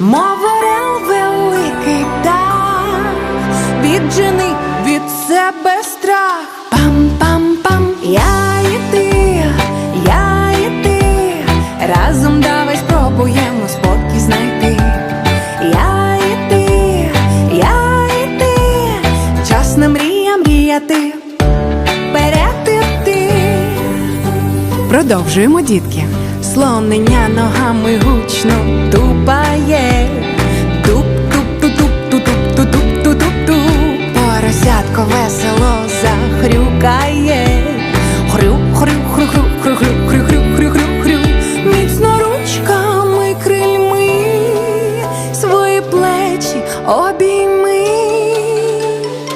Мов орел великий птах, віджени від себе страх. Пам-пам-пам, я і ти, я і ти, разом давай спробуємо спокій знайти. Я і ти, я і ти, час на мрія мріяти. Продовжуємо, дітки. Слонення ногами гучно тупає. Захрюкає. Хрю, хрю, хрю, хрю, хрю, хрю, хрю, хрю, хрю, хрю, хрю. Міцно ручками крильми свої плечі обійми.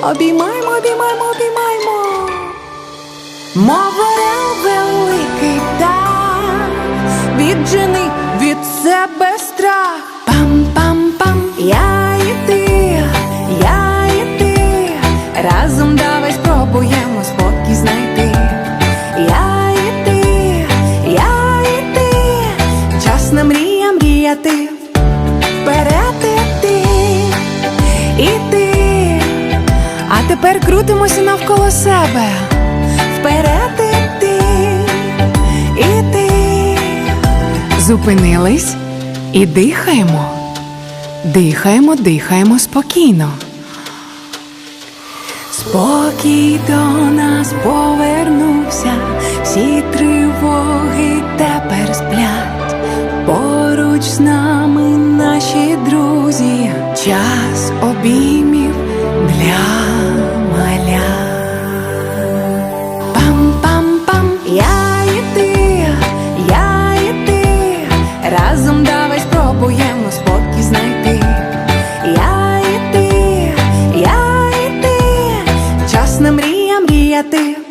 Обіймаймо, обіймаймо, обіймаймо. Мов великий птах, віджени від себе страх. Разом давай спробуємо спокій знайти. Я і ти, я і ти, час на мрія мріяти. Вперед іти, іти. А тепер крутимося навколо себе. Вперед іти, іти. Зупинились і дихаємо. Дихаємо, дихаємо спокійно. Спокій до нас повернувся, всі тривоги тепер сплять. Поруч з нами наші друзі, час обіймів для маля. Пам-пам-пам, я і ти, я і ти, разом давай спробуємо спокій знайти. Ríete